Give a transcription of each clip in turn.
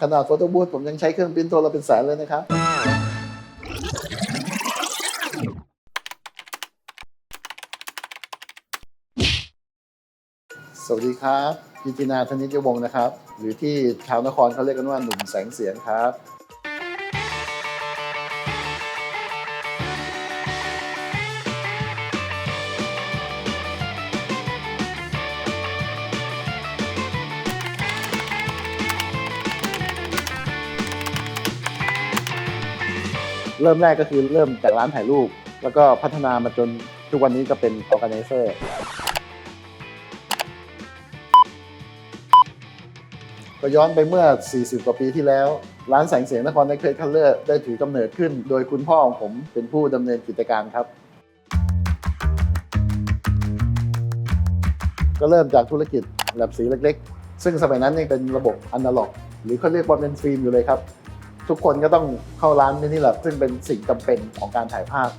ขนาดโฟโต้บูธผมยังใช้เครื่องปริ้นตัวละเป็นแสนเลยนะครับ สวัสดีครับพิจินาธนิตยวงศ์นะครับ หรือที่ชาวนครเขาเรียกกันว่าหนุ่มแสงเสียงครับ เริ่มแรกก็คือเริ่มจากร้านถ่ายรูป แล้วก็พัฒนามาจนทุกวันนี้ก็เป็น organizer ก็ย้อนไปเมื่อ 40 กว่าปีที่แล้ว ร้านแสงเสียงนครในเครคัลเลอร์ได้ถือกำเนิดขึ้น โดยคุณพ่อของผมเป็นผู้ดำเนินกิจการครับ ก็เริ่มจากธุรกิจแลบสีเล็กๆ ซึ่งสมัยนั้นยังเป็นระบบอนาล็อก หรือเขาเรียกว่าเป็นฟิล์มอยู่เลยครับ ทุกคนก็ต้องเข้าร้านมินิแลบซึ่งเป็นสิ่งจำเป็นของการถ่ายภาพ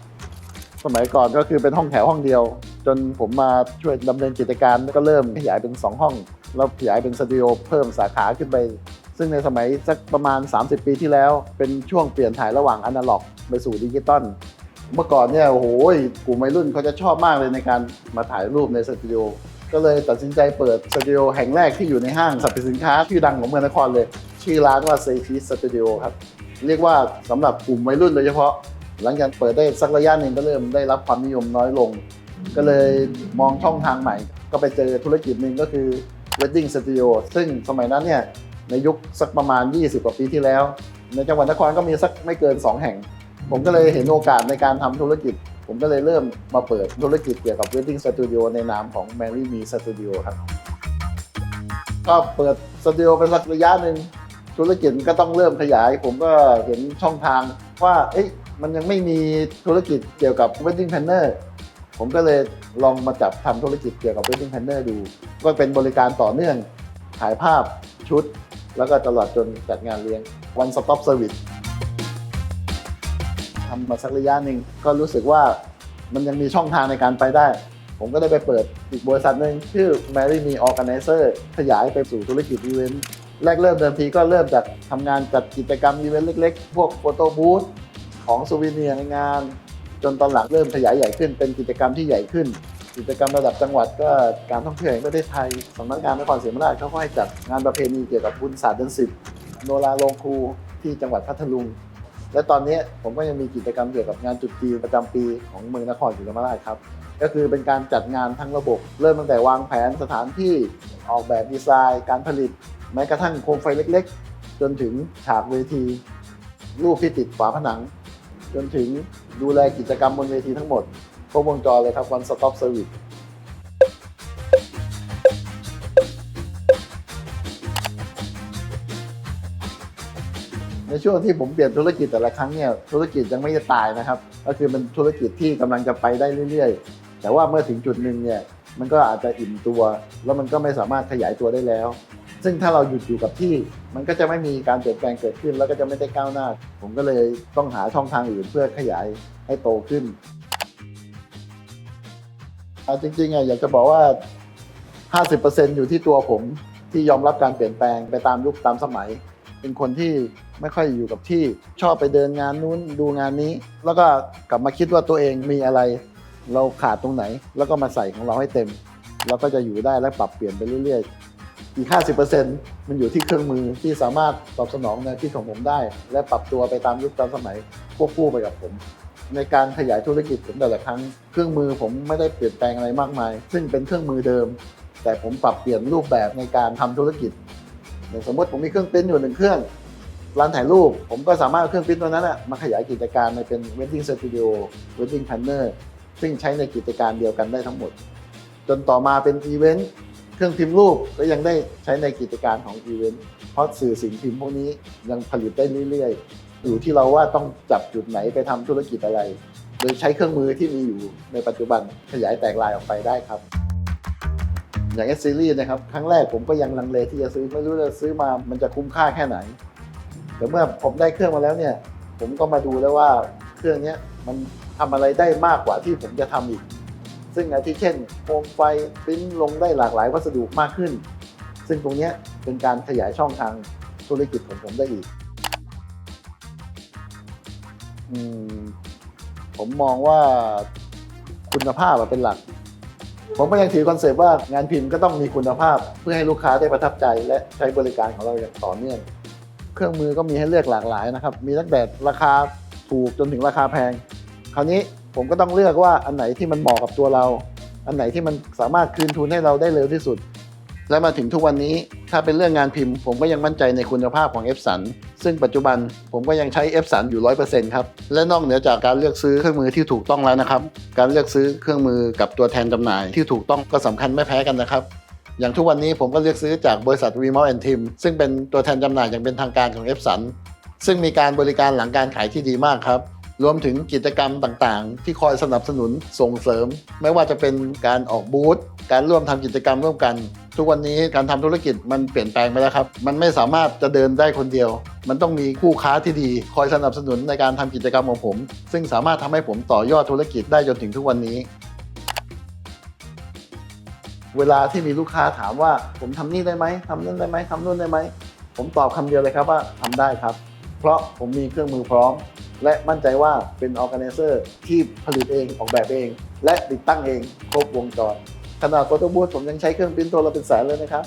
สมัยก่อนก็คือเป็นห้องแถวห้องเดียว จนผมมาช่วยดำเนินกิจการก็เริ่มขยายเป็น 2 ห้อง แล้วขยายเป็นสตูดิโอเพิ่มสาขาขึ้นไป ซึ่งในสมัยสักประมาณ 30 ปีที่แล้ว เป็นช่วงเปลี่ยนถ่ายระหว่างอนาล็อกไปสู่ดิจิตอลเมื่อก่อนเนี่ยโอ้โหกลุ่มวัยรุ่นเขาจะชอบมากเลยในการมาถ่ายรูปในสตูดิโอก็เลยตัดสินใจเปิดสตูดิโอแห่งแรกที่อยู่ในห้างสรรพสินค้าชื่อดังของเมืองนครเลย ชื่อร้านว่าเซชีสตูดิโอครับ เรียกว่าสำหรับกลุ่มวัยรุ่นโดยเฉพาะ หลังจากเปิดได้สักระยะหนึ่งก็เริ่มได้รับความนิยมน้อยลง ก็เลยมองช่องทางใหม่ ก็ไปเจอธุรกิจหนึ่งก็คือ Wedding Studio ซึ่งสมัยนั้นเนี่ยในยุคสักประมาณ 20 กว่าปีที่แล้ว ในจังหวัดนครก็มีสักไม่เกิน 2 แห่ง ผมก็เลยเห็นโอกาสในการทำธุรกิจ ผมก็เลยเริ่มมาเปิดธุรกิจเกี่ยวกับ Wedding Studio ในนามของ Mary Me Studio ครับก็เปิดสตูดิโอเป็นสักระยะหนึ่ง ธุรกิจมันก็ต้องเริ่มขยาย ผมก็เห็นช่องทางว่าเอ๊ะมันยังไม่มีธุรกิจเกี่ยวกับ wedding planner ผมก็เลยลองมาจับทำธุรกิจเกี่ยวกับ wedding planner ดู ก็เป็นบริการต่อเนื่องถ่ายภาพชุด แล้วก็ตลอดจนจัดงานเลี้ยง one stop service ทำมาสักระยะหนึ่งก็รู้สึกว่ามันยังมีช่องทางในการไปได้ ผมก็ได้ไปเปิดอีกบริษัทหนึ่งชื่อ Mary Me Organizer ขยายไปสู่ธุรกิจอีเวนต์ แรกเริ่มเดิมทีก็เริ่มจากทำงานจัดกิจกรรมอีเวนต์เล็กๆ พวกโฟโต้บูธของซูวิเนียร์ในงาน จนตอนหลังเริ่มขยายใหญ่ขึ้น เป็นกิจกรรมที่ใหญ่ขึ้น กิจกรรมระดับจังหวัดก็การท่องเที่ยวแห่งประเทศไทยสำนักงานนครศรีธรรมราชเขาก็ให้จัดงานประเพณีเกี่ยวกับบุญศาสตร์เดือนสิบโนราโรงครูที่จังหวัดพัทลุง และตอนนี้ผมก็ยังมีกิจกรรมเกี่ยวกับงานจุดจีนประจำปีของเมืองนครศรีธรรมราชครับ ก็คือเป็นการจัดงานทั้งระบบ เริ่มตั้งแต่วางแผนสถานที่ออกแบบดีไซน์ การผลิต แม้กระทั่งโคมไฟเล็กๆ จนถึงฉากเวที รูปที่ติดฝาผนัง จนถึงดูแลกิจกรรมบนเวทีทั้งหมดครบวงจรเลยครับ one stop service ในช่วงที่ผมเปลี่ยนธุรกิจแต่ละครั้งเนี่ยธุรกิจยังไม่ได้ตายนะครับ ก็คือเป็นธุรกิจที่กำลังจะไปได้เรื่อยๆ แต่ว่าเมื่อถึงจุดหนึ่งเนี่ยมันก็อาจจะอิ่มตัว แล้วมันก็ไม่สามารถขยายตัวได้แล้ว ซึ่งถ้าเราหยุดอยู่กับที่ มันก็จะไม่มีการเปลี่ยนแปลงเกิดขึ้น แล้วก็จะไม่ได้ก้าวหน้า ผมก็เลยต้องหาช่องทางอื่นเพื่อขยายให้โตขึ้นจริงๆอะอยากจะบอกว่า 50%อยู่ที่ตัวผมที่ยอมรับการเปลี่ยนแปลงไปตามยุคตามสมัย เป็นคนที่ไม่ค่อยอยู่กับที่ชอบไปเดินงานนู้นดูงานนี้ แล้วก็กลับมาคิดว่าตัวเองมีอะไร เราขาดตรงไหน แล้วก็มาใส่ของเราให้เต็มเราก็จะอยู่ได้และปรับเปลี่ยนไปเรื่อยๆ อีก 50%มันอยู่ที่เครื่องมือที่สามารถตอบสนองแนวคิดของผมได้ และปรับตัวไปตามยุคตามสมัยควบคู่ไปกับผม ในการขยายธุรกิจผมแต่ละครั้งเครื่องมือผมไม่ได้เปลี่ยนแปลงอะไรมากมาย ซึ่งเป็นเครื่องมือเดิม แต่ผมปรับเปลี่ยนรูปแบบในการทำธุรกิจอย่างสมมติผมมีเครื่องปริ้นอยู่หนึ่งเครื่องร้านถ่ายรูป ผมก็สามารถเอาเครื่องปริ้นตัวนั้นนะมาขยายกิจการในเป็น wedding studio wedding planner ซึ่งใช้ในกิจการเดียวกันได้ทั้งหมด จนต่อมาเป็นอีเวนต์ เครื่องพิมพ์รูปก็ยังได้ใช้ในกิจการของอีเวนต์เพราะสื่อสิ่งพิมพ์พวกนี้ยังผลิตได้เรื่อยๆ อยู่ที่เราว่าต้องจับจุดไหนไปทำธุรกิจอะไร โดยใช้เครื่องมือที่มีอยู่ในปัจจุบันขยายแตกลายออกไปได้ครับ อย่าง S series นะครับ ครั้งแรกผมก็ยังลังเลที่จะซื้อไม่รู้จะซื้อมามันจะคุ้มค่าแค่ไหน แต่เมื่อผมได้เครื่องมาแล้วเนี่ย ผมก็มาดูแล้วว่าเครื่องนี้มันทำอะไรได้มากกว่าที่ผมจะทำอีก ซึ่งอาทิเช่นโคมไฟปริ้นลงได้หลากหลายวัสดุมากขึ้น ซึ่งตรงนี้เป็นการขยายช่องทางธุรกิจของผมได้อีกอผมมองว่าคุณภาพเป็นหลัก ผมก็ยังถือคอนเซปต์ว่างานพิมพ์ก็ต้องมีคุณภาพ เพื่อให้ลูกค้าได้ประทับใจและใช้บริการของเราอย่างต่อเนื่อง เครื่องมือก็มีให้เลือกหลากหลายนะครับ มีตั้งแต่ราคาถูกจนถึงราคาแพง คราวนี้ ผมก็ต้องเลือกว่าอันไหนที่มันเหมาะกับตัวเรา อันไหนที่มันสามารถคืนทุนให้เราได้เร็วที่สุด และมาถึงทุกวันนี้ถ้าเป็นเรื่องงานพิมพ์ ผมก็ยังมั่นใจในคุณภาพของ f อ n ซึ่งปัจจุบันผมก็ยังใช้ f อ n อยู่ 100%ครับ และนอกเหนือจากการเลือกซื้อเครื่องมือที่ถูกต้องแล้วนะครับ การเลือกซื้อเครื่องมือกับตัวแทนจำหน่ายที่ถูกต้องก็สำคัญไม่แพ้กันนะครับอย่างทุกวันนี้ผมก็เลือกซื้อจากบริษัท r e m o t and Team ซึ่งเป็นตัวแทนจำหน่ายอย่างเป็นทางการของ f อ n ซึ่งมีการบริการหลังการขายที่ดีมากครับ รวมถึงกิจกรรมต่างๆ ที่คอยสนับสนุนส่งเสริม ไม่ว่าจะเป็นการออกบูธการร่วมทำกิจกรรมร่วมกัน ทุกวันนี้การทำธุรกิจมันเปลี่ยนแปลงไปแล้วครับ มันไม่สามารถจะเดินได้คนเดียว มันต้องมีคู่ค้าที่ดี คอยสนับสนุนในการทำกิจกรรมของผม ซึ่งสามารถทำให้ผมต่อยอดธุรกิจได้จนถึงทุกวันนี้ เวลาที่มีลูกค้าถามว่า ผมทำนี่ได้ไหมทำนั่นได้ไหมทำนู่นได้ไหมผมตอบคำเดียวเลยครับว่าทำได้ครับ เพราะผมมีเครื่องมือพร้อม และมั่นใจว่าเป็นออร์แกเนเซอร์ที่ผลิตเองออกแบบเอง และติดตั้งเองครบวงจรขนาดโฟโต้บูธผมยังใช้เครื่องปริ้นตัวเราเป็นแสนเลยนะครับ